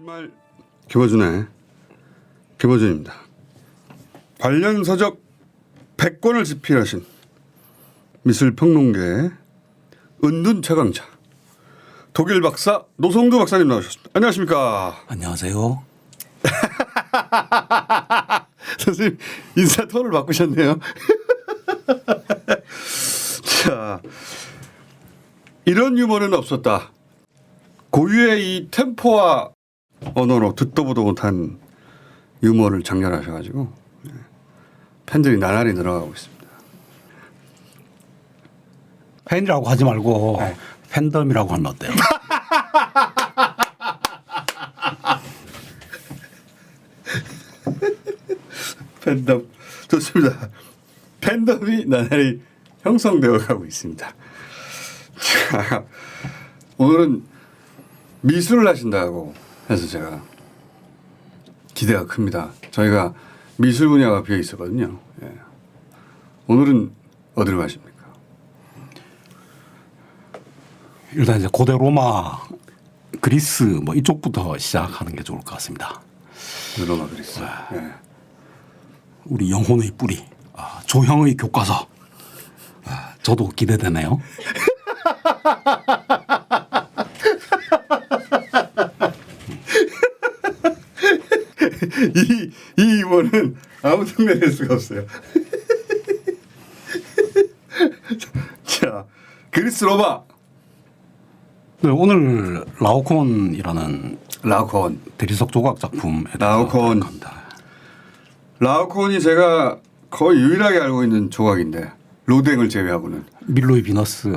말 김어준의 김어준입니다. 관련 서적 100권을 집필하신 미술평론계의 은둔 최강자 독일 박사 노성두 박사님 나오셨습니다. 안녕하십니까? 안녕하세요. 선생님 인사 톤을 바꾸셨네요. 자 이런 유머는 없었다. 고유의 이 템포와 언어로 듣도 보도 못한 유머를 장렬하셔가지고 예, 팬들이 나날이 늘어가고 있습니다. 팬이라고 하지 말고 네. 팬덤이라고 하면 어때요? 팬덤 좋습니다. 팬덤이 나날이 형성되어 가고 있습니다. 자, 오늘은 미술을 하신다고 해서 제가 기대가 큽니다. 저희가 미술 분야가 비어 있었거든요. 예. 오늘은 어디로 가십니까? 일단 이제 고대 로마, 그리스 뭐 이쪽부터 시작하는 게 좋을 것 같습니다. 로마 그리스. 예. 우리 영혼의 뿌리, 아, 조형의 교과서. 아, 저도 기대되네요. 이, 이 유머는 아무도 내릴 수가 없어요. 자, 그리스 로마. 네, 오늘 라오콘이라는 라오콘. 대리석 조각 작품에 라오콘. 라오콘이 제가 거의 유일하게 알고 있는 조각인데 로댕을 제외하고는. 밀로의 비너스.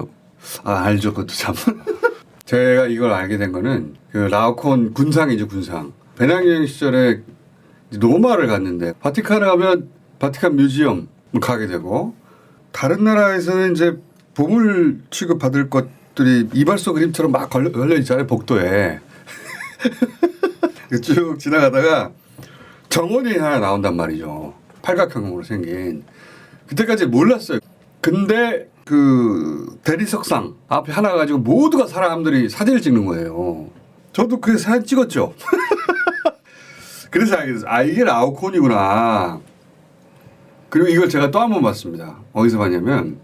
아 알죠. 그것도 참. 제가 이걸 알게 된 거는 그 라오콘 군상이죠 군상. 배낭여행 시절에 로마를 갔는데 바티칸에 가면 바티칸 뮤지엄을 가게 되고 다른 나라에서는 이제 보물 취급 받을 것들이 이발소 그림처럼 막 걸려, 걸려 있잖아요 복도에 쭉 지나가다가 정원이 하나 나온단 말이죠. 팔각형으로 생긴. 그때까지 몰랐어요. 근데 그 대리석상 앞에 하나 가지고 모두가 사람들이 사진을 찍는 거예요. 저도 그 사진 찍었죠. 그래서 알게 됐어요. 아 이게 라오콘이구나. 그리고 이걸 제가 또 한 번 봤습니다. 어디서 봤냐면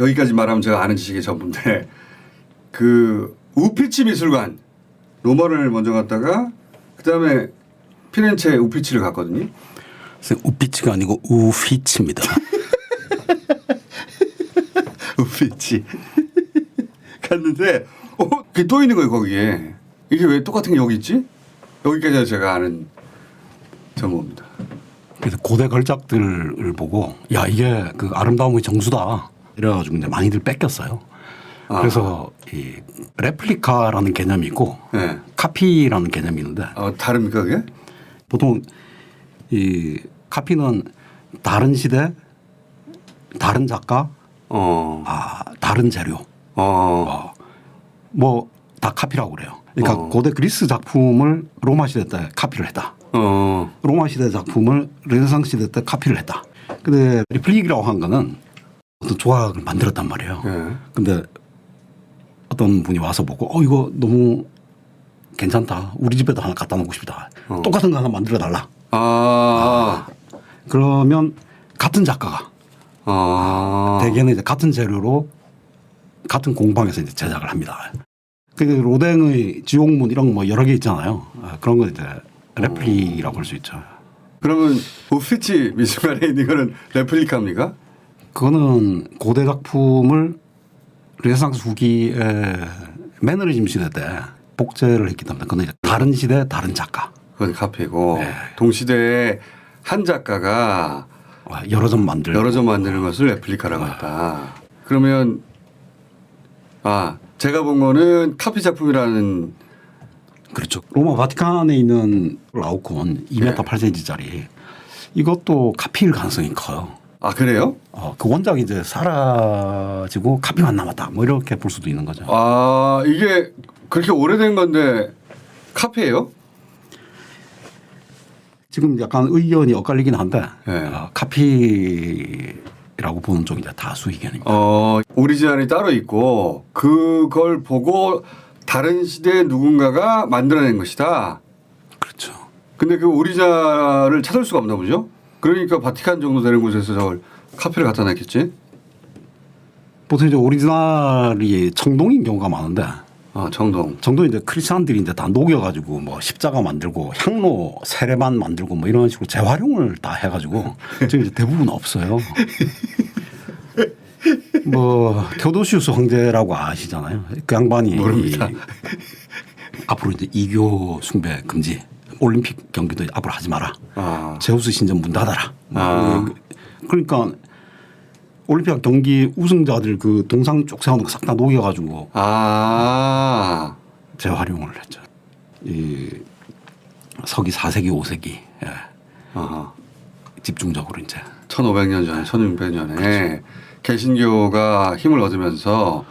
여기까지 말하면 제가 아는 지식의 전부인데 그 우피치 미술관 로마를 먼저 갔다가 그 다음에 피렌체 우피치를 갔거든요. 우피치가 아니고 우휘치입니다. 우피치 갔는데 어 그게 또 있는 거예요 거기에 이게 왜 똑같은 게 여기 있지? 여기까지 제가 아는 정보입니다. 그래서 고대 걸작들을 보고 야 이게 그 아름다움의 정수다 이래가지고 이제 많이들 뺏겼어요. 아. 그래서 이 레플리카라는 개념이 있고 네. 카피라는 개념이 있는데 어, 다릅니까 그게? 보통 이 카피는 다른 시대, 다른 작가, 어, 아 다른 재료, 어, 뭐다 카피라고 그래요. 그러니까 어. 고대 그리스 작품을 로마 시대 때 카피를 했다. 어, 로마 시대 작품을 르네상스 시대 때 카피를 했다. 근데 리플릭이라고 한 거는 어떤 조각을 만들었단 말이에요. 예. 근데 어떤 분이 와서 보고 어 이거 너무 괜찮다. 우리 집에도 하나 갖다 놓고 싶다. 어. 똑같은 거 하나 만들어 달라. 아, 그러면 같은 작가가 아, 대개는 이제 같은 재료로 같은 공방에서 이제 제작을 합니다. 그 로댕의 지옥문 이런 거 뭐 여러 개 있잖아요. 아, 그런 거 이제 레플리라고 할 수 있죠. 그러면 우피치 미술관에 있는 거는 레플리카입니까? 그거는 고대 작품을 르네상스 후기에 매너리즘 시대 때 복제를 했기 때문에 그건 이제 다른 시대 다른 작가 그건 카피고 네. 동시대에 한 작가가 와, 여러 점 만들고 여러 점 만드는 것을 레플리카라고 했다. 그러면 아 제가 본 거는 카피 작품이라는 그렇죠. 로마 바티칸에 있는 라오콘 2m 네. 8cm짜리 이것도 카피일 가능성이 커요. 아 그래요? 어, 그 원작이 이제 사라지고 카피만 남았다. 뭐 이렇게 볼 수도 있는 거죠. 아 이게 그렇게 오래된 건데 카피예요? 지금 약간 의견이 엇갈리긴 한데 네. 어, 카피라고 보는 쪽이 이제 다수 의견입니다. 어 오리지널이 따로 있고 그걸 보고 다른 시대의 누군가가 만들어낸 것이다. 근데 그 오리지널을 찾을 수가 없나 보죠? 그러니까 바티칸 정도 되는 곳에서 저걸 카피를 갖다 놨겠지? 보통 이제 오리지널이 청동인 경우가 많은데 아, 정동. 정도 이제 크리스찬들이 이제 다 녹여가지고 뭐 십자가 만들고 향로 세례만 만들고 뭐 이런 식으로 재활용을 다 해가지고 지금 이제 대부분 없어요. 뭐 테오도시우스 황제라고 아시잖아요. 그 양반이 모릅니다. 이- 앞으로 이제 이교 숭배 금지, 올림픽 경기도 앞으로 하지 마라. 아. 제우스 신전 문 닫아라. 뭐 아. 그러니까 올림픽 경기 우승자들 그 동상 쭉 세우는 거싹 다 녹여가지고 아. 재활용을 했죠. 이 서기 4세기 5세기 예. 아하. 집중적으로 이제 1500년 전에, 1600년에 개신교가 힘을 얻으면서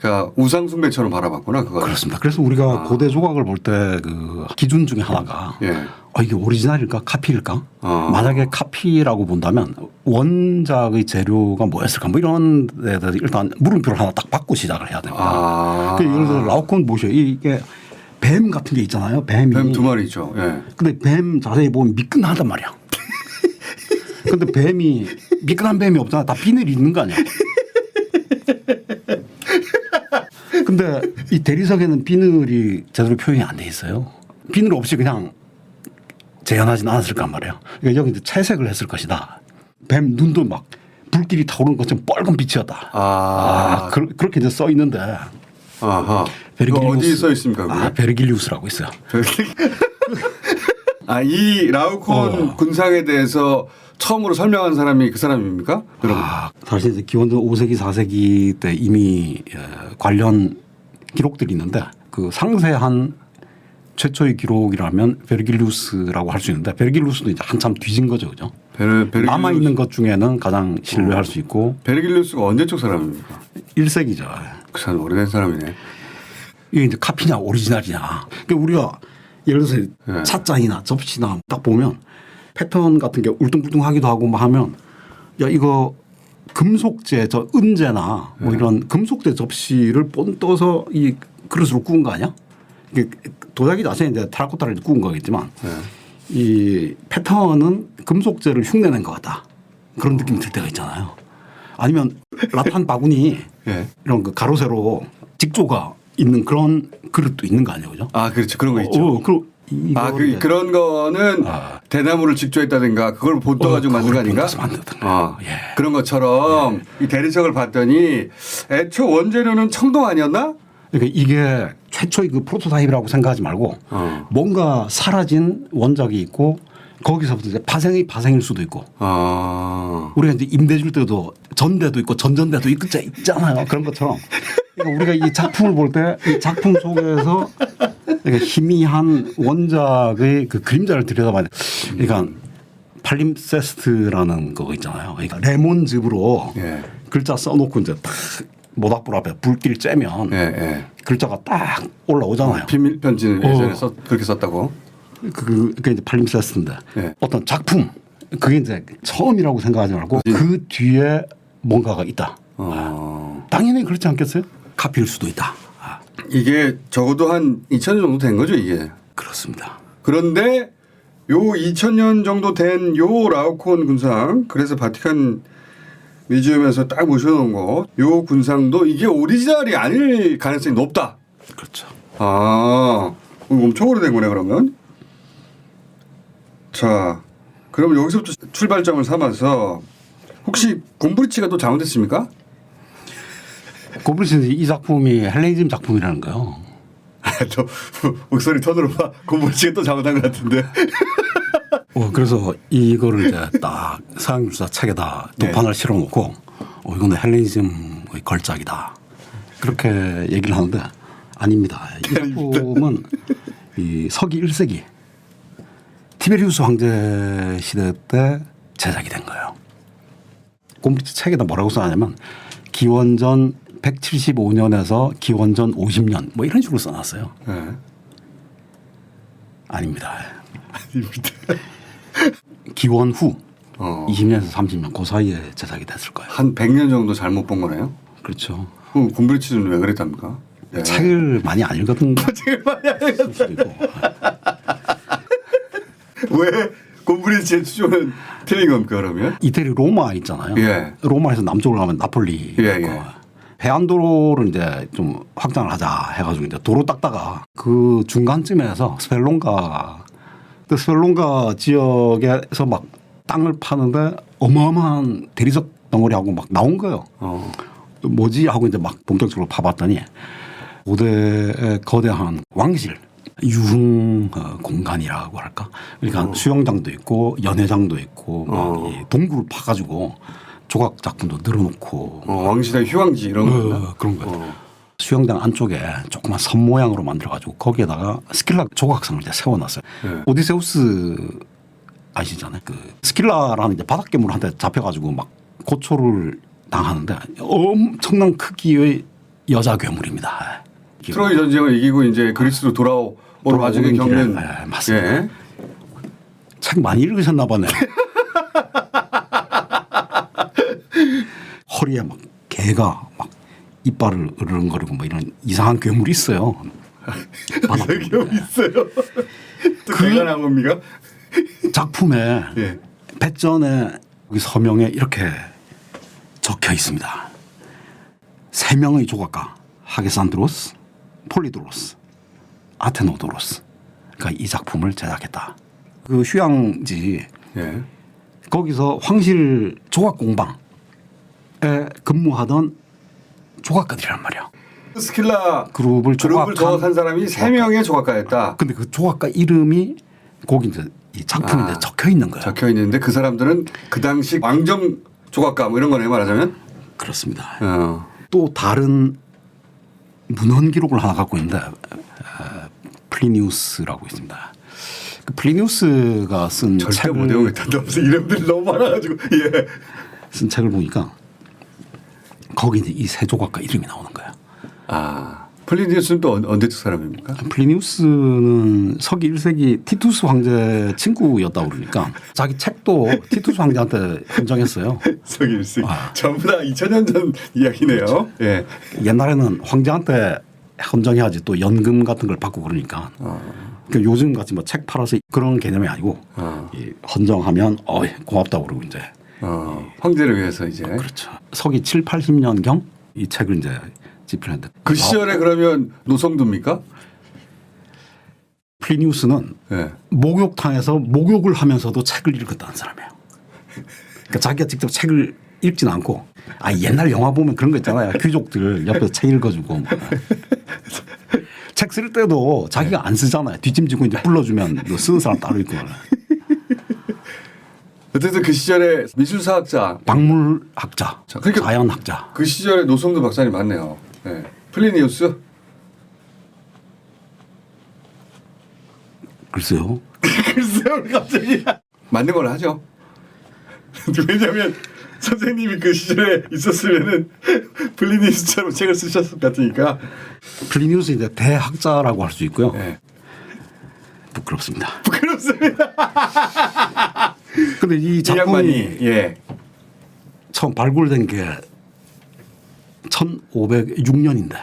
그러니까 우상 숭배처럼 바라봤구나, 그거. 그렇습니다. 그래서 우리가 고대 조각을 볼 때 그 기준 중에 하나가 예. 어, 이게 오리지널일까 카피일까? 어. 만약에 카피라고 본다면 원작의 재료가 뭐였을까? 뭐 이런 데 대해서 일단 물음표를 하나 딱 받고 시작을 해야 됩니다. 아. 그 예를 들어 라오콘 보셔 이게 뱀 같은 게 있잖아요. 뱀이. 뱀 두 마리 있죠. 예. 근데 뱀 자세히 보면 미끈하단 말이야. 근데 뱀이 미끈한 뱀이 없잖아. 다 비늘이 있는 거 아니야. 근데 이 대리석에는 비늘이 제대로 표현이 안 돼 있어요. 비늘 없이 그냥 재현하진 않았을까 말이야. 그러니까 여기 이제 채색을 했을 것이다. 뱀 눈도 막 불길이 타오르는 것처럼 빨간 빛이었다. 아. 아, 그, 렇게 이제 써 있는데 아하. 베르길리우스- 어디에 써 있습니까, 그게? 아, 베르길리우스라고 있어요. 아, 이 라우콘 어. 군상에 대해서 처음으로 설명한 사람이 그 사람입니까? 여러분. 아, 사실 이제 기원전 5세기 4세기 때 이미 예, 관련 기록들이 있는데 그 상세한 최초의 기록이라면 베르길리우스라고 할 수 있는데 베르길리우스도 이제 한참 뒤진 거죠, 그죠? 베르, 베르길리우스. 남아 있는 것 중에는 가장 신뢰할 수 있고 베르길리우스가 언제 쪽 사람입니까? 1세기죠. 그 사람 오래된 사람이네. 이게 이제 카피냐 오리지널이냐. 그러니까 우리가 예를 들어서 네. 찻잔이나 접시나 딱 보면 패턴 같은 게 울퉁불퉁하기도 하고 뭐 하면 야 이거 금속재 저 은재나 뭐 이런 금속재 접시를 본떠서 이 그릇으로 구운 거 아니야? 이게 도자기 자체는 이제 테라코타를 구운 거겠지만 네. 이 패턴은 금속재를 흉내낸 것 같다. 그런 느낌이 들 때가 있잖아요. 아니면 라탄 바구니 예. 이런 그 가로세로 직조가 있는 그런 그릇도 있는 거 아니에요, 그죠? 아, 그렇죠. 그런 거 있죠. 어, 그, 이거 아, 그, 그런 거는 아. 대나무를 직조했다든가 그걸 본 떠 가지고 어, 만든 거 아닌가? 어, 예. 그런 것처럼 이 대리석을 봤더니 애초 원재료는 청동 아니었나? 그러니까 이게 최초의 그 프로토타입이라고 생각하지 말고 어. 뭔가 사라진 원작이 있고 거기서부터 이제 파생이 파생일 수도 있고 아, 우리가 이제 임대 줄 때도 전대도 있고 전전대도 있- 있잖아요. 그런 것처럼 그러니까 우리가 이 작품을 볼 때 이 작품 속에서 그러니까 희미한 원작의 그 그림자를 들여다봐야 돼. 그러니까 팔림세스트라는 거 있잖아요. 그러니까 레몬즙으로 예. 글자 써놓고 이제 딱 모닥불 앞에 불길 쬐면 예, 예. 글자가 딱 올라오잖아요. 비밀 편지는 어. 예전에 썼, 그렇게 썼다고. 그, 그게 이제 팔림세스트인데 네. 어떤 작품 그게 이제 처음이라고 생각하지 말고 네. 그 뒤에 뭔가가 있다. 어. 당연히 그렇지 않겠어요? 카피일 수도 있다. 아, 이게 적어도 한 2000년 정도 된 거죠, 이게. 그렇습니다. 그런데 요 2000년 정도 된 요 라오콘 군상 그래서 바티칸 뮤지엄에서 딱 모셔놓은 거 요 군상도 이게 오리지널이 아닐 가능성이 높다. 그렇죠. 아, 이거 엄청 오래된 거네 그러면. 자, 그럼 여기서부터 출발점을 삼아서 혹시 곰브리치가 또 잘못됐습니까? 고블리스는 이 작품이 헬레니즘 작품이라는 거요. 저 목소리 톤으로 봐. 곰브리치가 또 잘못한 것 같은데. 어, 그래서 이거를 이제 딱 서양유사 책에다 도판을 실어놓고 어, 이거는 헬레니즘의 걸작이다. 그렇게 얘기를 하는데 아닙니다. 이 작품은 이 서기 1세기 티베리우스 황제 시대 때 제작이 된 거예요. 곰브리치 책에다 뭐라고 써놨냐면 기원전 175년에서 기원전 50년 뭐 이런 식으로 써놨어요. 네. 아닙니다. 아닙니다. 기원 후 어. 20년에서 30년 그 사이에 제작이 됐을 거예요. 한 100년 정도 잘못 본 거네요. 그렇죠. 그럼 곰브리치는 왜 그랬답니까? 네. 책을 많이 안 읽거든. 책을 많이 안 있고. 왜 곰브리지의 추종은 틀린 겁니까 그러면? 이태리 로마 있잖아요. 예. 로마에서 남쪽으로 가면 나폴리 예, 예. 해안도로를 이제 좀 확장을 하자 해가지고 이제 도로 닦다가 그 중간쯤에서 스펠론가 그 스펠론가 지역에서 막 땅을 파는데 어마어마한 대리석 덩어리하고 막 나온 거예요. 어. 뭐지 하고 이제 막 본격적으로 파봤더니 고대 거대한 왕실 유흥 어, 공간이라고 할까 그러니까 수영장도 있고 연회장도 있고 막 어. 이 동굴을 파가지고 조각 작품도 늘어놓고 어, 왕실의 휴양지 이런 거. 어, 그런 거예요. 어. 수영장 안쪽에 조그만 섬 모양으로 만들어 가지고 거기에다가 스킬라 조각상을 이제 세워놨어요. 네. 오디세우스 아시잖아요. 그 스킬라라는 이제 바닥 괴물한테 잡혀가지고 막 고초를 당하는데 엄청난 크기의 여자 괴물입니다. 트로이 전쟁을 이기고 이제 그리스로 돌아오는 와중에 겪는 네, 맞습니다. 예. 책 많이 읽으셨나 보네. 허리에 막 개가 막 이빨을 으르렁거리고 뭐 이런 이상한 괴물이 있어요. 괴물에. 있어요. 또 개가 나온 겁니까? 작품에 예. 배전에 여기 서명에 이렇게 적혀 있습니다. 세 명의 조각가 하게산드로스, 폴리도로스, 아테노도로스. 그러니까 이 작품을 제작했다. 그 휴양지 예. 거기서 황실 조각 공방에 근무하던 조각가들이란 말이야. 스킬라 그룹을 조각한 조각한 사람이 세 명의 조각가였다. 근데 그 조각가 이름이 거기 이제 이 작품에 아. 적혀 있는 거예요. 적혀 있는데 그 사람들은 그 당시 왕정 조각가 뭐 이런 거네 말하자면. 그렇습니다. 어. 또 다른 문헌 기록을 하나 갖고 있는데 어, 플리니우스라고 있습니다. 그 플리니우스가 쓴 책을 못 외우겠다. 무슨 이름들이 너무 많아가지고 예. 쓴 책을 보니까 거기 이제 이 세 조각가 이름이 나오는 거야. 아 플리니우스는 또 언- 언제적 사람입니까? 플리니우스는 서기 1세기 티투스 황제 친구였다고 그러니까 자기 책도 티투스 황제한테 헌정했어요. 서기일식 아. 전부 다 2000년 전 이야기네요. 예. 옛날에는 황제한테 헌정해야지 또 연금 같은 걸 받고 그러니까 그러니까 요즘 같이 뭐 책 팔아서 그런 개념이 아니고 어. 이 헌정하면 어 고맙다고 그러고 이제 어, 황제를 위해서 이제 그렇죠. 서기 7, 80년경 이 책을 이제 집필했는데 그 시절에 그러면 노성도입니까? 플리니우스는 예. 목욕탕에서 목욕을 하면서도 책을 읽었다는 사람이에요. 그러니까 자기가 직접 책을 읽진 않고 아 옛날 영화 보면 그런 거 있잖아요. 귀족들 옆에서 책 읽어주고 뭐. 책쓸 때도 자기가 안 쓰잖아요. 뒷짐지고 이제 불러주면 뭐 쓰는 사람 따로 있고 어쨌든 그 시절에 미술사학자 박물학자, 자, 그러니까- 자연학자 그 시절에 노성도 박사님 맞네요. 예. 플리니우스 글쎄요. 글쎄요 갑자기 맞는 걸 하죠. 왜냐하면 선생님이 그 시절에 있었으면은 플리니우스처럼 책을 쓰셨을 것 같으니까. 플리니우스 이제 대학자라고 할 수 있고요. 예. 부끄럽습니다. 부끄럽습니다. 근데 이이 작품이 예. 처음 발굴된 게 1506년인데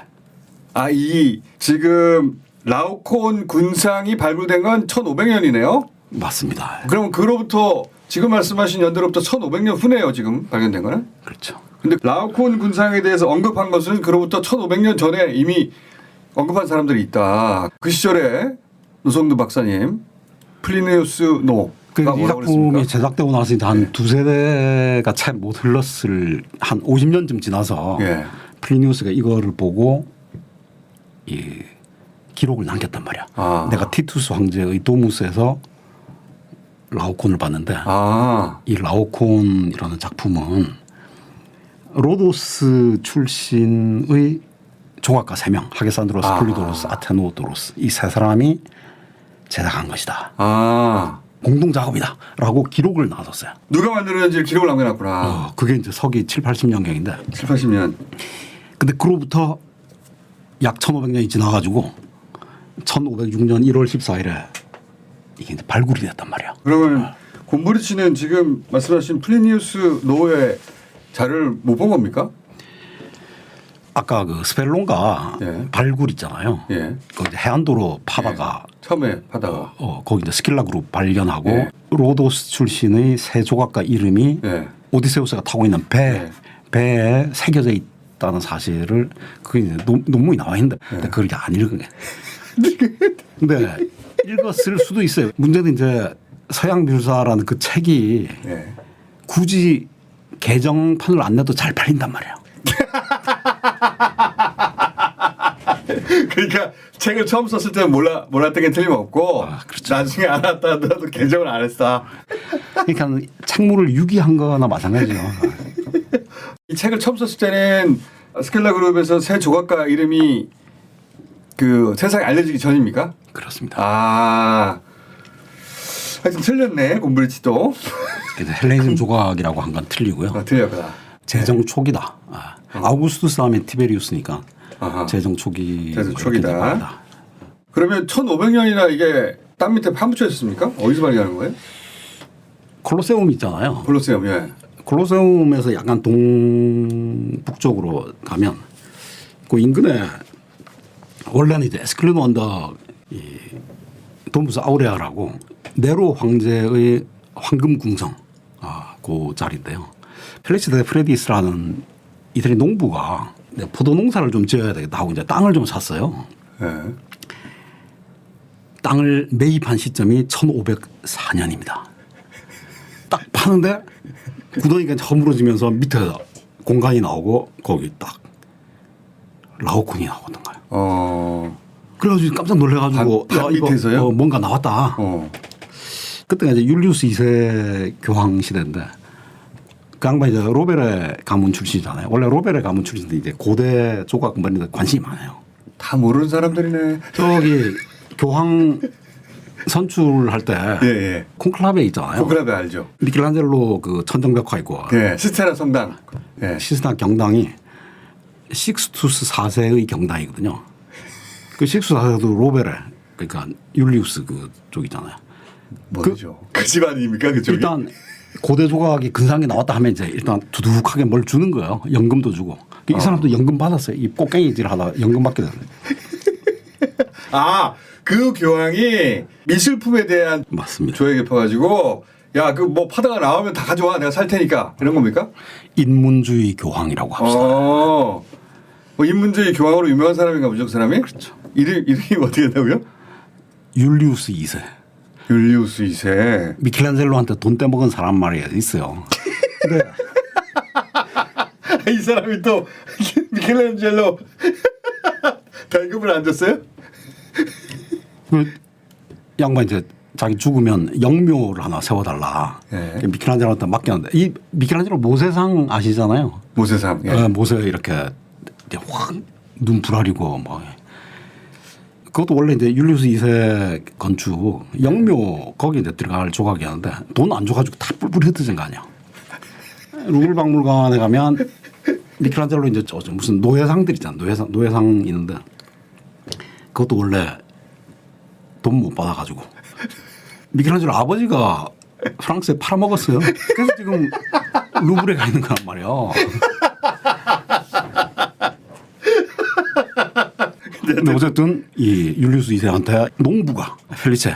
아 이 지금 라오콘 군상이 발굴된 건 1500년이네요. 맞습니다. 그럼 그로부터 지금 말씀하신 연도로부터 1500년 후네요. 지금 발견된 거는. 그렇죠. 근데 라오콘 군상에 대해서 언급한 것은 그로부터 1500년 전에 이미 언급한 사람들이 있다. 그 시절에 노성두 박사님 플리니우스 노가 그이 작품이 그랬습니까? 제작되고 나서 이제 한 두 세 대가 채 못 흘렀을 한 50년쯤 지나서 예. 플리니우스가 이거를 보고 이 기록을 남겼단 말이야. 아. 내가 티투스 황제의 도무스에서 라오콘을 봤는데 아, 이 라오콘이라는 작품은 로도스 출신의 조각가 세 명 하게산드로스, 아. 폴리도로스, 아테노도로스 이 세 사람이 제작한 것이다. 아. 공동 작업이다라고 기록을 놔뒀어요. 누가 만들었는지 기록을 남겨놨구나. 어, 그게 이제 서기 7, 80년경인데 7, 80년. 근데 그로부터 약 1500년이 지나가지고 1506년 1월 14일에 이게 이제 발굴이 됐단 말이야. 그러면 곰브리치는 지금 말씀하신 플리니우스 노의 자료를 못 본 겁니까? 아까 그 스펠론가 예. 발굴 있잖아요. 예. 그 이제 해안도로 파다가 처음에 하다가 어 거기 이제 스킬라 그룹 발견하고 예. 로도스 출신의 세 조각가 이름이 예. 오디세우스가 타고 있는 배 예. 배에 새겨져 있다는 사실을 그게 이제 논, 논문이 나와 있는데 예. 근데 그걸 이제 안 읽은 게. 근데 읽었을 수도 있어요. 문제는 이제 서양 미술사라는 그 책이 예. 굳이 개정판을 안 내도 잘 팔린단 말이에요. 그러니까 책을 처음 썼을 때는 몰라 몰랐던 게 틀림없고 아, 그렇죠. 나중에 알았다 하더라도 개정을 안 했다. 그러니까 책물을 유기한 거나 마찬가지죠. 이 책을 처음 썼을 때는 스켈라 그룹에서 새 조각가 이름이 그 세상에 알려지기 전입니까? 그렇습니다. 아, 하여튼 틀렸네 곰브리치도 헬레니즘 조각이라고 한 건 틀리고요. 아, 틀렸구나. 재정 초기다. 아, 아우구스투스 하면 티베리우스니까 아하. 재정 초기. 이렇게 초기다. 그러면 1,500년이나 이게 땅 밑에 파묻혀 있습니까? 어디서 발견하는 거예요? 콜로세움 있잖아요. 콜로세움 예. 콜로세움에서 약간 동북쪽으로 가면 그 인근에 원래는 이제 에스클리노 언덕 이 도무스 아우레아라고 네로 황제의 황금 궁성 아, 그 자리인데요. 펠리치 데 프레디스라는 이태리 농부가 네, 포도 농사를 좀 지어야 되겠다 하고 이제 땅을 좀 샀어요. 예. 땅을 매입한 시점이 1504년입니다. 딱 파는데 구덩이가 허물어지면서 밑에 공간이 나오고 거기 딱 라오콘이 나오던 거예요. 어. 그래가지고 깜짝 놀래가지고 반- 반 이거 밑에서요? 어, 뭔가 나왔다. 어. 그때가 이제 율리우스 2세 교황 시대인데 그 양반 이제 로베르 가문 출신이잖아요. 원래 로베르 가문 출신인데 이제 고대 조각 머리에 관심이 많아요. 다 모르는 사람들이네. 저기 교황 선출할 때 예, 예. 콘클라베 있잖아요. 코크라베 알죠? 미켈란젤로 그 천정벽화 있고 예. 시스테나 성당. 예. 시스타 경당이 식스투스 4세의 경당이거든요. 그 식스투스 4세도 로베르 그러니까 율리우스 그 쪽이잖아요. 뭐죠? 그, 집안입니까 그쪽이? 일단 고대 조각이 근상에 나왔다 하면 이제 일단 두둑하게 뭘 주는 거예요. 연금도 주고. 이 사람도 연금 받았어요. 이 꽃갱이질 하다 연금 받게 됐어요. 아, 그 교황이 미술품에 대한 맞습니다. 조에 깊어가지고 야 그 뭐 파다가 나오면 다 가져와 내가 살 테니까 이런 겁니까? 인문주의 교황이라고 합시다. 어. 뭐 인문주의 교황으로 유명한 사람인가 보죠 그 사람이? 그렇죠. 이름 이름이 어떻게 된다고요? 율리우스 2세. 율리우스 2세. 미켈란젤로한테 돈 떼먹은 사람 말이 있어요. 근데 이 사람이 또 미켈란젤로 달금을 안 줬어요? 그 양반 이제 자기 죽으면 영묘를 하나 세워달라. 예. 그 미켈란젤로한테 맡겼는데 이 미켈란젤로 모세상 아시잖아요. 모세삼. 예. 어, 모세 이렇게 확눈 불아리고 뭐 그것도 원래 이제 율리우스 2세 건축 영묘 거기 이제 들어갈 조각이었는데 돈 안 줘가지고 다 뿔뿔이 흩어진 거 아니야. 루블 박물관에 가면 미켈란젤로 이제 저, 저 무슨 노예상들 있잖아 노예상 노예상 있는데 그것도 원래 돈 못 받아가지고 미켈란젤로 아버지가 프랑스에 팔아먹었어요. 그래서 지금 루브르에 가 있는 거란 말이야. 근데 어쨌든 이 율리우스 2세한테 농부가 펠리체 에,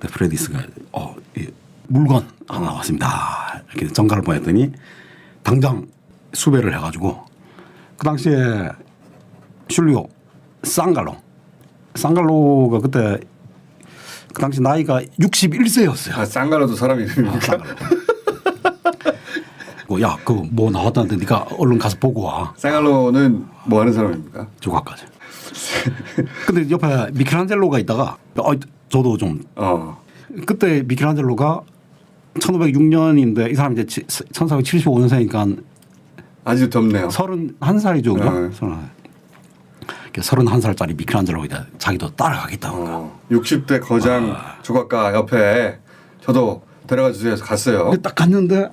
데 프레디스가 어, 이 물건 하나 나왔습니다. 이렇게 정가를 보냈더니 당장 수배를 해가지고 그 당시에 슐리오 쌍갈로 쌍갈로가 그때 그 당시 나이가 61세였어요. 아 쌍가라도 사람 이름입니까? 야, 그 뭐 나왔다는데 네가 얼른 가서 보고 와. 쌍갈로는 뭐 하는 사람입니까? 조각까지. 근데 옆에 미켈란젤로가 있다가 어, 저도 좀 어. 그때 미켈란젤로가 1506년인데 이 사람 이제 1475년생이니까 아주 덥네요. 31살이죠. 그죠? 네. 31살짜리 미켈란젤로가 이제 자기도 따라가겠다고. 어, 60대 거장 조각가 옆에 저도 데려가 주세요 해서 갔어요. 딱 갔는데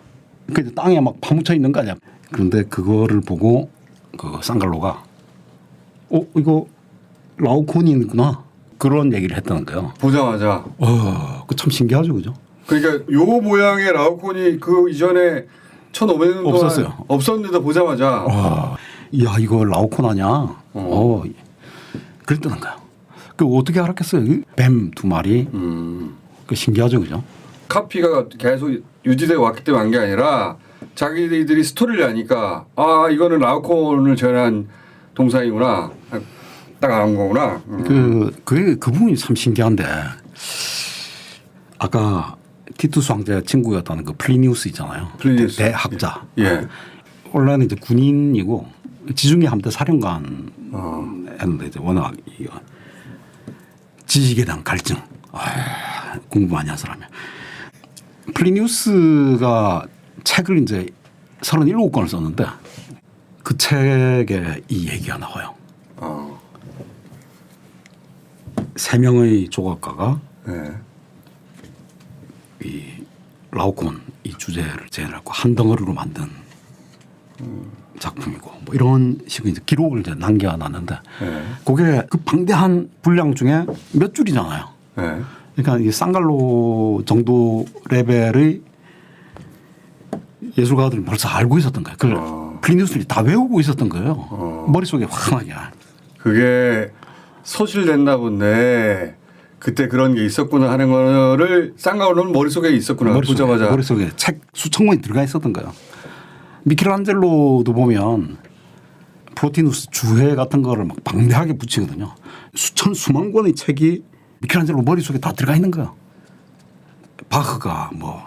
그 땅에 막 파묻혀 있는 거 아니야. 그런데 그거를 보고 그 쌍갈로가 어 이거 라오코니구나 그런 얘기를 했다는 거예요. 보자마자 어, 그 참 신기하죠, 그죠? 그러니까 요 모양의 라오콘이 그 이전에 1,500년 동안 없었어요. 없었는데도 보자마자 와, 야 이거 라오코나냐? 어, 그랬다는 거야. 그 어떻게 알았겠어요? 뱀 두 마리. 음. 그 신기하죠, 그죠? 카피가 계속 유지돼 왔기 때문에 한 게 아니라 자기들이 스토리를 아니까 아 이거는 라오콘을 전한 동상이구나 딱 아는 거구나. 음. 그 그게 그 부분이 참 신기한데 아까 티투스 황제 친구였다는 그 플리니우스 있잖아요. 플리니우스. 대, 대학자. 예. 원래는 이제 군인이고 지중해 함대 사령관 어. 했는데 이제 워낙 이거 지식에 대한 갈증 아, 공부 많이 한 사람이야. 플리니우스가 책을 이제 37권을 썼는데 그 책에 이 얘기가 나와요. 어. 세 명의 조각가가 예. 이 라오콘 이 주제를 제안하고 한 덩어리로 만든 작품이고 뭐 이런 식의 이제 기록을 이제 남겨놨는데 예. 그게 그 방대한 분량 중에 몇 줄이잖아요. 예. 그러니까 이 쌍갈로 정도 레벨의 예술가들이 벌써 알고 있었던 거예요. 그걸 어. 플리니우스들이 다 외우고 있었던 거예요. 어. 머릿속에 환하게. 그게 소실됐나 본데 그때 그런 게 있었구나 하는 거를 쌍가오는 머릿속에 있었구나 머릿속에, 보자마자 머릿속에 책 수천 권이 들어가 있었던 거예요. 미켈란젤로도 보면 프로티누스 주회 같은 거를 막 방대하게 붙이거든요. 수천 수만 권의 책이 미켈란젤로 머릿속에 다 들어가 있는 거예요. 바흐가 뭐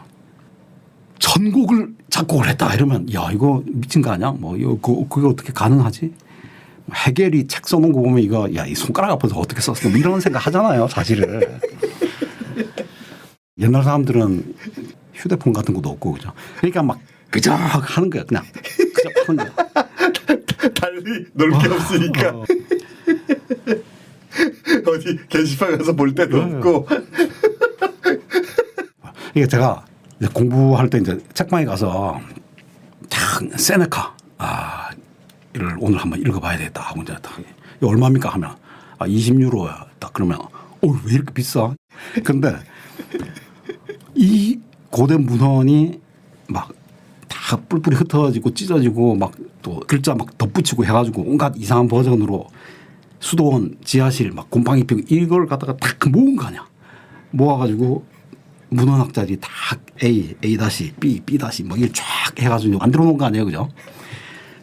전곡을 작곡을 했다 이러면 야 이거 미친 거 아니야? 뭐 이거 그, 그게 어떻게 가능하지? 해겔이 책 써놓은 거 보면 이거 야 이 손가락 아파서 어떻게 썼어? 뭐 이런 생각 하잖아요 사실을. 옛날 사람들은 휴대폰 같은 것도 없고 그죠. 그러니까 막 그저 하는 거야 그냥 그저 하는 거야. 달리 놀게 없으니까 어. 어디 게시판 가서 볼 네. 없고 이게 제가 공부할 때 이제 책방에 가서 참 세네카. 아 이를 오늘 한번 읽어봐야 되겠다 하고 이제 딱 얼마입니까? 하면 아 20유로야. 딱 그러면 어왜 이렇게 비싸? 근데 이 고대 문헌이 막 다 뿔뿔이 흩어지고 찢어지고 막 또 글자 막 덧붙이고 해가지고 온갖 이상한 버전으로 수도원 지하실 막 곰팡이 피고 이걸 갖다가 딱 모은 거 아니야. 모아가지고 문헌학자들이 다 A, A 다시 B, B 다시 뭐 이걸 쫙 해가지고 만들어 놓은 거 아니에요, 그죠?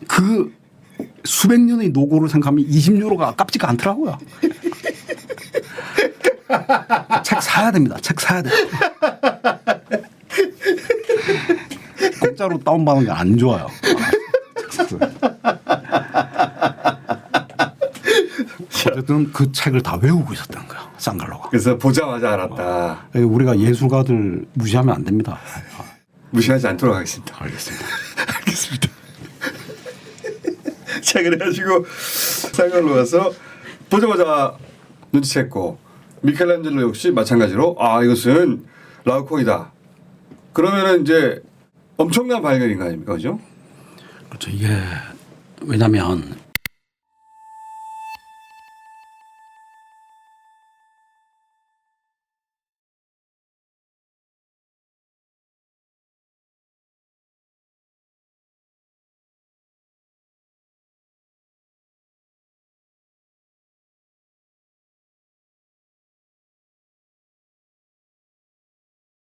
그 수백 년의 노고를 생각하면 20유로가 아깝지가 않더라고요. 책 사야 됩니다. 책 사야 돼. 공짜로 다운받는 게 안 좋아요. 어쨌든 그 책을 다 외우고 있었던 거야, 쌍갈로가. 그래서 보자마자 알았다 우리가 예술가들 무시하면 안 됩니다. 무시하지 않도록 하겠습니다 알겠습니다. 알겠습니다 자 그래가지고 쌍갈로 가서 보자마자 눈치챘고 미켈란젤로 역시 마찬가지로 아 이것은 라우콘이다 그러면은 이제 엄청난 발견인 거 아닙니까 그죠? 그렇죠. 이게 왜냐하면